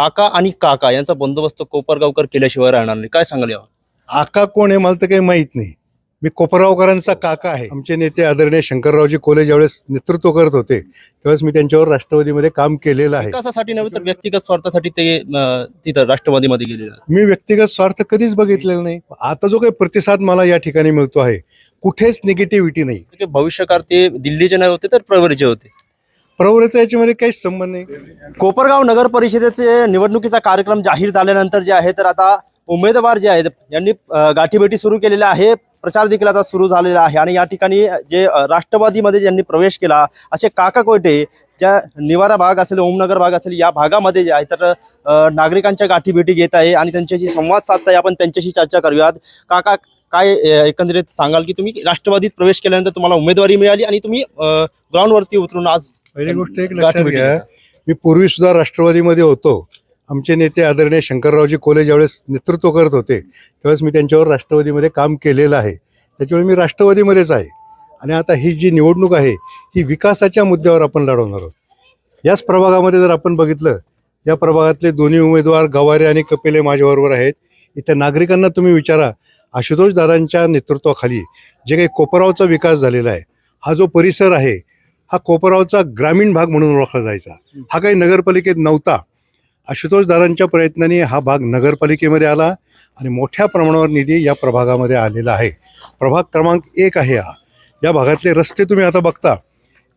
आका आणि काका यांचा बंदोबस्त कोपरगावकर केल्याशिवाय राहणार नाही. काय सांगाल यावर? आका कोण आहे मला तर काही माहीत नाही. मी कोपरावकरांचा काका आहे. आमचे नेते आदरणीय शंकररावजी कोले ज्यावेळेस नेतृत्व करत होते त्यावेळेस मी त्यांच्यावर राष्ट्रवादीमध्ये काम केलेलं आहे. विकासासाठी नव्हे तर व्यक्तिगत स्वार्थासाठी ते तिथं राष्ट्रवादीमध्ये गेलेले. मी व्यक्तिगत स्वार्थ कधीच बघितलेला नाही. आता जो काही प्रतिसाद मला या ठिकाणी मिळतो आहे कुठेच निगेटिव्हिटी नाही. की भविष्यकाळ ते दिल्लीचे नाही होते तर प्रवरचे होते. प्रवृत्तीचा याच्यामध्ये काहीच संबंध नाही. कोपरगाव नगर परिषदेचे निवडणुकीचा कार्यक्रम जाहीर झाल्यानंतर जे आहे तर आता उमेदवार जे आहेत यांनी गाठीभेटी सुरू केलेल्या आहे. प्रचार देखील आता सुरू झालेला आहे. आणि या ठिकाणी जे राष्ट्रवादीमध्ये ज्यांनी प्रवेश केला असे काका कोयटे ज्या निवारा भाग असेल ओमनगर भाग असेल या भागामध्ये जे आहे तर नागरिकांच्या गाठीभेटी घेत आहे आणि त्यांच्याशी संवाद साधताय. आपण त्यांच्याशी चर्चा करूयात. काका काय एकंदरीत सांगाल की तुम्ही राष्ट्रवादीत प्रवेश केल्यानंतर तुम्हाला उमेदवारी मिळाली आणि तुम्ही ग्राउंडवरती उतरून आज पहिली गोष्ट एक लक्षात घ्या. मी पूर्वी सुद्धा राष्ट्रवादीमध्ये होतो. आमचे नेते आदरणीय शंकररावजी कोले ज्यावेळेस नेतृत्व करत होते त्यावेळेस मी त्यांच्यावर राष्ट्रवादीमध्ये काम केलेलं आहे. त्याच्यामुळे मी राष्ट्रवादीमध्येच आहे. आणि आता ही जी निवडणूक आहे ही विकासाच्या मुद्द्यावर आपण लढवणार आहोत. याच प्रभागामध्ये जर आपण बघितलं या प्रभागातले दोन्ही उमेदवार गवारे आणि कपिले माझ्याबरोबर आहेत. इथं नागरिकांना तुम्ही विचारा आशुतोष दादांच्या नेतृत्वाखाली जे काही कोपरावचा विकास झालेला आहे हा जो परिसर आहे हा कोपरावचा ग्रामीण भाग म्हणून ओळखला जायचा. हा काही नगरपालिकेत नव्हता. आशुतोषदारांच्या प्रयत्नाने हा भाग नगरपालिकेमध्ये आला आणि मोठ्या प्रमाणावर निधी या प्रभागामध्ये आलेला आहे. प्रभाग क्रमांक एक आहे हा. या भागातले रस्ते तुम्ही आता बघता.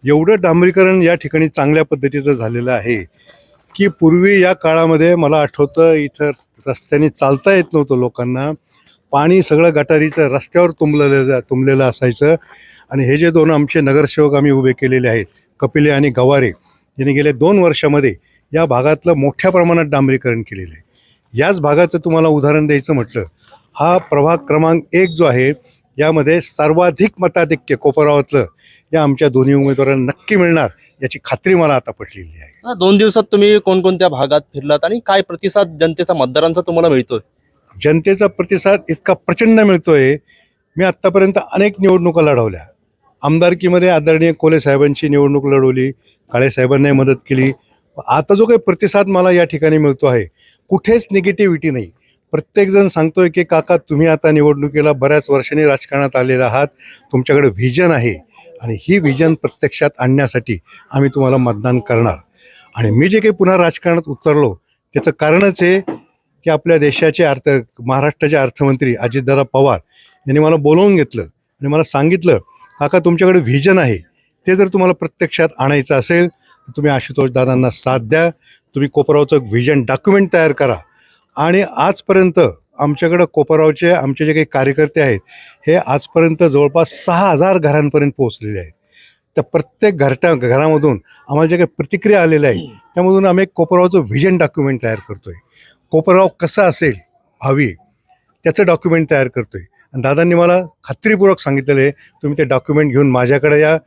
एवढं डांबरीकरण या ठिकाणी चांगल्या पद्धतीचं झालेलं आहे की पूर्वी या काळामध्ये मला आठवतं इथं रस्त्याने चालता येत नव्हतं लोकांना. पाणी सगळं गटारीचं रस्त्यावर तुंबलेलं तुंबलेलं असायचं. आणि हे जे दोन आमचे नगरसेवक आम्ही उभे केलेले आहेत कपिले आणि गवारे यांनी गेल्या दोन वर्षामध्ये या भागातलं मोठ्या प्रमाणात डांबरीकरण केलेलं आहे. याच भागाचं तुम्हाला उदाहरण द्यायचं म्हटलं हा प्रभाग क्रमांक एक जो आहे यामध्ये सर्वाधिक मताधिक्य कोपरावातलं या आमच्या दोन्ही उमेदवारांना नक्की मिळणार याची खात्री मला आता पटलेली आहे. दोन दिवसात तुम्ही कोणकोणत्या भागात फिरलात आणि काय प्रतिसाद जनतेचा मतदारांचा तुम्हाला मिळतोय? जनतेचा प्रतिसाद इतका प्रचंड मिळतोय मी आत्तापर्यंत अनेक निवडणुका लढवल्या. आमदारकीमध्ये आदरणीय कोले साहेबांची निवडणूक लढवली काळे साहेबांनाही मदत केली. आता जो काही प्रतिसाद मला या ठिकाणी मिळतो आहे कुठेच निगेटिव्हिटी नाही. प्रत्येकजण सांगतोय की काका तुम्ही आता निवडणुकीला बऱ्याच वर्षांनी राजकारणात आलेला आहात. तुमच्याकडे व्हिजन आहे. आणि ही व्हिजन प्रत्यक्षात आणण्यासाठी आम्ही तुम्हाला मतदान करणार. आणि मी जे काही पुन्हा राजकारणात उतरलो त्याचं कारणच आहे की आपल्या देशाचे अर्थ महाराष्ट्राचे अर्थमंत्री अजितदादा पवार यांनी मला बोलवून घेतलं. आणि मला सांगितलं काका तुमच्याकडे व्हिजन आहे ते जर तुम्हाला प्रत्यक्षात आणायचं असेल तर तुम्ही आशुतोष दादांना साथ द्या. तुम्ही कोपरावचं व्हिजन डॉक्युमेंट तयार करा. आणि आजपर्यंत आमच्याकडं कोपरावचे आमचे जे काही कार्यकर्ते आहेत हे आजपर्यंत जवळपास सहा हजार घरांपर्यंत पोहोचलेले आहेत. त्या प्रत्येक घरट्या घरामधून आम्हाला जे काही प्रतिक्रिया आलेल्या आहेत त्यामधून आम्ही एक कोपरावचं व्हिजन डॉक्युमेंट तयार करतोय. कोपराव कसा असेल भावी त्याचं डॉक्युमेंट तयार करतोय. आणि दादांनी मला खात्रीपूर्वक सांगितलेलं आहे तुम्ही ते डॉक्युमेंट घेऊन माझ्याकडे या.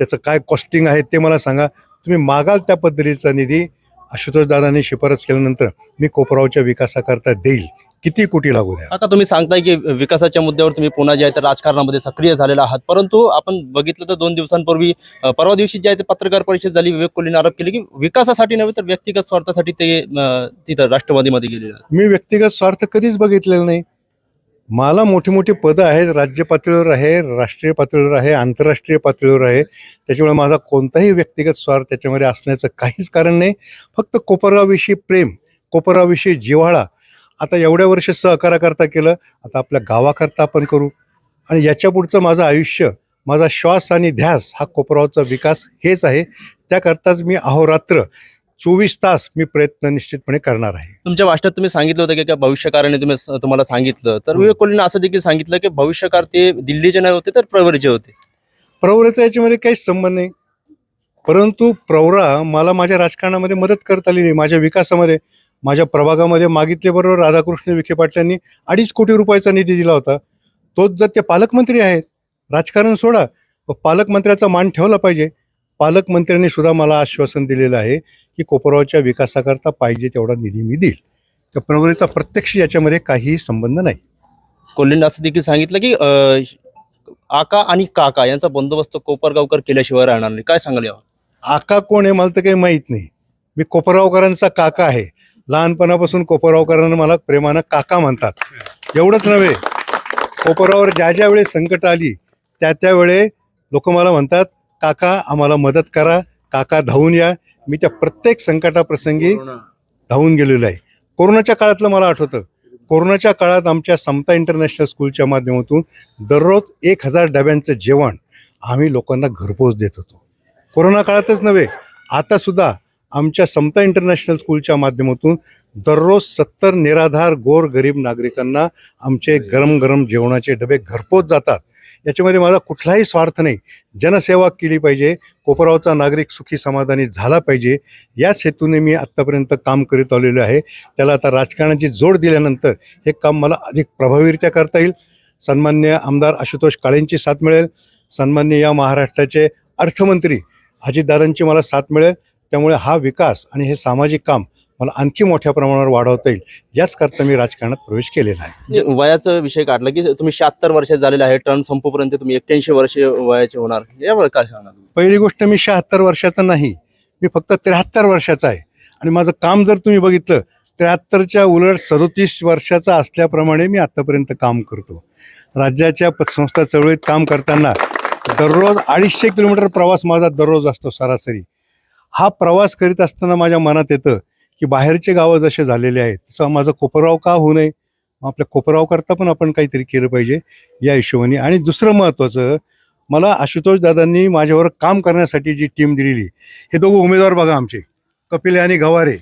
त्याचं काय कॉस्टिंग आहे ते मला सांगा. तुम्ही मागाल त्या पद्धतीचा निधी आशुतोष दादांनी शिफारस केल्यानंतर मी कोपरावच्या विकासाकरता देईल. किती कोटी लागू द्या? आता तुम्ही सांगताय की विकासाच्या मुद्द्यावर तुम्ही पुन्हा जे आहे तर राजकारणामध्ये सक्रिय झालेला आहात. परंतु आपण बघितलं तर दोन दिवसांपूर्वी परवा दिवशी जे आहे ते पत्रकार परिषद झाली विवेक कोहलीने आरोप केले की विकासासाठी नव्हे तर व्यक्तिगत स्वार्थासाठी ते तिथं राष्ट्रवादीमध्ये गेलेले. मी व्यक्तिगत स्वार्थ कधीच बघितलेला नाही. मला मोठी मोठी पदं आहेत. राज्य पातळीवर आहे राष्ट्रीय पातळीवर आहे आंतरराष्ट्रीय पातळीवर आहे. त्याच्यामुळे माझा कोणताही व्यक्तिगत स्वार्थ त्याच्यामध्ये असण्याचं काहीच कारण नाही. फक्त कोपरगावविषयी प्रेम कोपरगावविषयी जिव्हाळा. आता एवढ्या वर्ष सहकाराकरता केलं आता आपल्या गावाकरता आपण करू. आणि याच्या पुढचं माझं आयुष्य माझा श्वास आणि ध्यास हा कोपरावचा विकास हेच आहे. त्याकरताच मी अहोरात्र चोवीस तास मी प्रयत्न निश्चितपणे करणार आहे. तुमच्या भाषणात तुम्ही सांगितलं होतं की भविष्यकाराने तुम्ही तुम्हाला सांगितलं. तर हो. विवेक कोहलीने असं देखील सांगितलं की भविष्यकार ते दिल्लीचे नाही होते तर प्रवरचे होते. प्रवराचा याच्यामध्ये काहीच संबंध नाही. परंतु प्रवरा मला माझ्या राजकारणामध्ये मदत करत आलेली माझ्या विकासामध्ये माझ्या प्रभागामध्ये मागितल्याबरोबर राधाकृष्ण विखे पाटलांनी अडीच कोटी रुपयाचा निधी दिला होता. तोच जर ते पालकमंत्री आहेत राजकारण सोडा. पालकमंत्र्याचा मान ठेवला पाहिजे. पालकमंत्र्यांनी सुद्धा मला आश्वासन दिलेलं आहे की कोपरावच्या विकासाकरता पाहिजे तेवढा निधी मी देईल. प्रवरेचा प्रत्यक्ष याच्यामध्ये काहीही संबंध नाही. कोल्हेंनी असं देखील सांगितलं की अ, आका आणि काका यांचा बंदोबस्त कोपरगावकर केल्याशिवाय राहणार नाही. काय सांगाल यावर? आका कोण आहे मला तर काही माहीत नाही. मी कोपरावकरांचा काका आहे. लहानपणापासून कोपरावकरांना मला प्रेमानं काका म्हणतात. एवढंच नव्हे. कोपरावर ज्या ज्या वेळेस संकट आली त्या त्यावेळे लोक मला म्हणतात काका आम्हाला मदत करा. काका धावून या. मी त्या प्रत्येक संकटाप्रसंगी धावून गेलेलो आहे. कोरोनाच्या काळातलं मला आठवतं. कोरोनाच्या काळात आमच्या समता इंटरनॅशनल स्कूलच्या माध्यमातून दररोज एक हजार डब्यांचं जेवण आम्ही लोकांना घरपोच देत होतो. कोरोना काळातच नव्हे आतासुद्धा आमच्या समता इंटरनॅशनल स्कूलच्या माध्यमातून दररोज सत्तर निराधार गोर गरीब नागरिकांना आमचे गरम गरम जेवणाचे डबे घरपोच जातात. याच्यामध्ये माझा कुठलाही स्वार्थ नाही. जनसेवा केली पाहिजे. कोपरावचा नागरिक सुखी समाधानी झाला पाहिजे. याच हेतूने मी आत्तापर्यंत काम करीत आलेलो आहे. त्याला आता राजकारणाची जोड दिल्यानंतर हे काम मला अधिक प्रभावीरित्या करता येईल. सन्मान्य आमदार आशुतोष काळेंची साथ मिळेल. सन्मान्य या महाराष्ट्राचे अर्थमंत्री अजितदादांची मला साथ मिळेल. त्यामुळे हा विकास आणि हे सामाजिक काम मला आणखी मोठ्या प्रमाणावर वाढवता येईल याचकरता मी राजकारणात प्रवेश केलेला आहे. जे वयाचा विषय काढला की तुम्ही शहात्तर वर्षात झालेले आहे टर्म संपूपर्यंत तुम्ही एक्क्याऐंशी वर्ष वयाचे होणार. यावर काय सांगणार? पहिली गोष्ट मी शहात्तर वर्षाचा नाही मी फक्त त्र्याहत्तर वर्षाचा आहे. आणि माझं काम जर तुम्ही बघितलं त्र्याहत्तरच्या उलट सदोतीस वर्षाचा असल्याप्रमाणे मी आत्तापर्यंत काम करतो. राज्याच्या पतसंस्था चळवळीत काम करताना दररोज अडीचशे किलोमीटर प्रवास माझा दररोज असतो सरासरी. हा प्रवास करीत असताना माझ्या मनात येतं की बाहेरचे गावं जसे झालेले आहेत तसं माझं कोपराव का होऊ नये? मग आपल्या कोपराव करता पण आपण काहीतरी केलं पाहिजे या हिशोबाने. आणि दुसरं महत्त्वाचं मला आशुतोष दादांनी माझ्यावर काम करण्यासाठी जी टीम दिलेली हे दोघं उमेदवार बघा आमचे. कपिले आणि गवारे.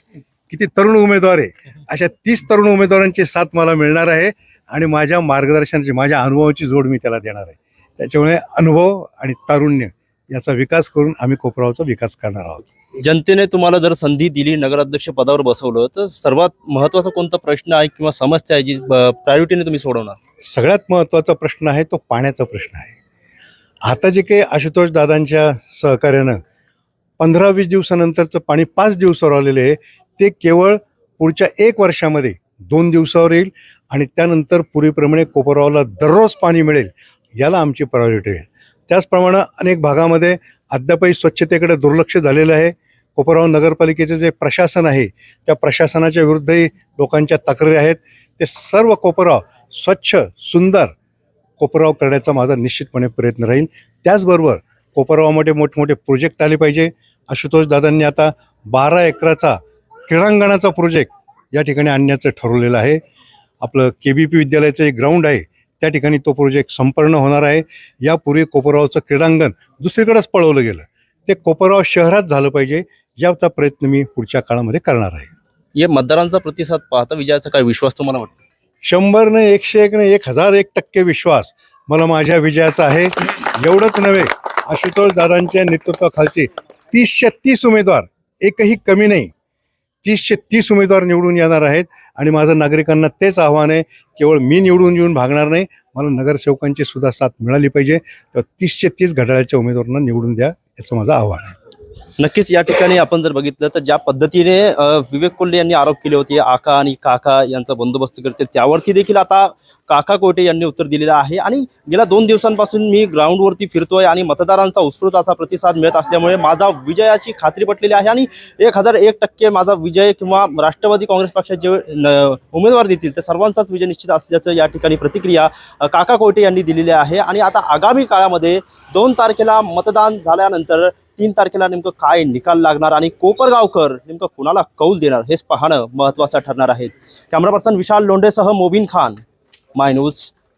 किती तरुण उमेदवार आहे. अशा तीस तरुण उमेदवारांची साथ मला मिळणार आहे आणि माझ्या मार्गदर्शनाची माझ्या अनुभवाची जोड मी त्याला देणार आहे. त्याच्यामुळे अनुभव आणि तारुण्य याचा विकास करून आम्ही कोपरावचा विकास करणार आहोत. जनतेने तुम्हाला जर संधी दिली नगराध्यक्ष पदावर बसवलं तर सर्वात महत्त्वाचा कोणता प्रश्न आहे किंवा समस्या आहे जी प्रायोरिटीने तुम्ही सोडवणार? सगळ्यात महत्त्वाचा प्रश्न आहे तो पाण्याचा प्रश्न आहे. आता जे काही आशुतोष दादांच्या सहकार्यानं पंधरा वीस दिवसानंतरचं पाणी पाच दिवसावर आलेलं आहे ते केवळ पुढच्या एक वर्षामध्ये दोन दिवसावर येईल आणि त्यानंतर पूर्वीप्रमाणे कोपरावला दररोज पाणी मिळेल याला आमची प्रायोरिटी आहे. त्याचप्रमाणे अनेक भागामध्ये अद्यापही स्वच्छतेकडे दुर्लक्ष झालेलं आहे. कोपराव नगरपालिकेचे जे प्रशासन आहे त्या प्रशासनाच्या विरुद्धही लोकांच्या तक्रारी आहेत. ते सर्व कोपराव स्वच्छ सुंदर कोपराव करण्याचा माझा निश्चितपणे प्रयत्न राहील. त्याचबरोबर कोपरावामध्ये मोठमोठे प्रोजेक्ट आले पाहिजे. आशुतोष दादांनी आता बारा एकराचा क्रीडांगणाचा प्रोजेक्ट या ठिकाणी आणण्याचं ठरवलेलं आहे. आपलं के बी पी विद्यालयाचं एक ग्राउंड आहे. त्या ठिकाणी तो प्रोजेक्ट संपन्न होणार आहे. यापूर्वी कोपरावचं क्रीडांगण दुसरीकडेच पळवलं गेलं. ते कोपराव शहरात झालं पाहिजे याचा प्रयत्न मी पुढच्या काळामध्ये करणार आहे. या मतदारांचा प्रतिसाद पाहता विजयाचा काय विश्वास तुम्हाला वाटतो? शंभर ने एकशे एक ने एक हजार एक टक्के विश्वास मला माझ्या विजयाचा आहे. एवढंच नव्हे आशुतोष दादांच्या नेतृत्वाखालचे तीसशे तीस उमेदवार एकही कमी नाही. तीसशे तीस उमेदवार निवडून येणार आहेत आणि माझं नागरिकांना तेच आव्हान आहे केवळ मी निवडून येऊन भागणार नाही मला नगरसेवकांची सुद्धा साथ मिळाली पाहिजे. तर तीसशे तीस घड्याळाच्या उमेदवारांना निवडून द्या याचं माझं आव्हान आहे. नक्कीच या ठिकाणी आपण जर बघितलं तर ज्या पद्धतीने विवेक कोल्हे यांनी आरोप केले होते आका आणि काका यांचा बंदोबस्त करते त्यावरती देखील आता काका कोटे यांनी उत्तर दिलेलं आहे. आणि गेल्या दोन दिवसांपासून मी ग्राउंडवरती फिरतोय आणि मतदारांचा उत्स्फूर्त असा प्रतिसाद मिळत असल्यामुळे माझा विजयाची खात्री पटलेली आहे. आणि एक हजार एक टक्के माझा विजय किंवा राष्ट्रवादी काँग्रेस पक्षाचे जे न- उमेदवार देतील ते सर्वांचाच विजय निश्चित असल्याचं या ठिकाणी प्रतिक्रिया काका कोटे यांनी दिलेली आहे. आणि आता आगामी काळामध्ये दोन तारखेला मतदान झाल्यानंतर तीन तारखेला नेमकं काय निकाल लागणार आणि कोपरगावकर नेमकं कुणाला कौल देणार हेच पाहणं महत्त्वाचं ठरणार आहे. कॅमेरा पर्सन विशाल लोंढेसह मोबिन खान माय न्यूज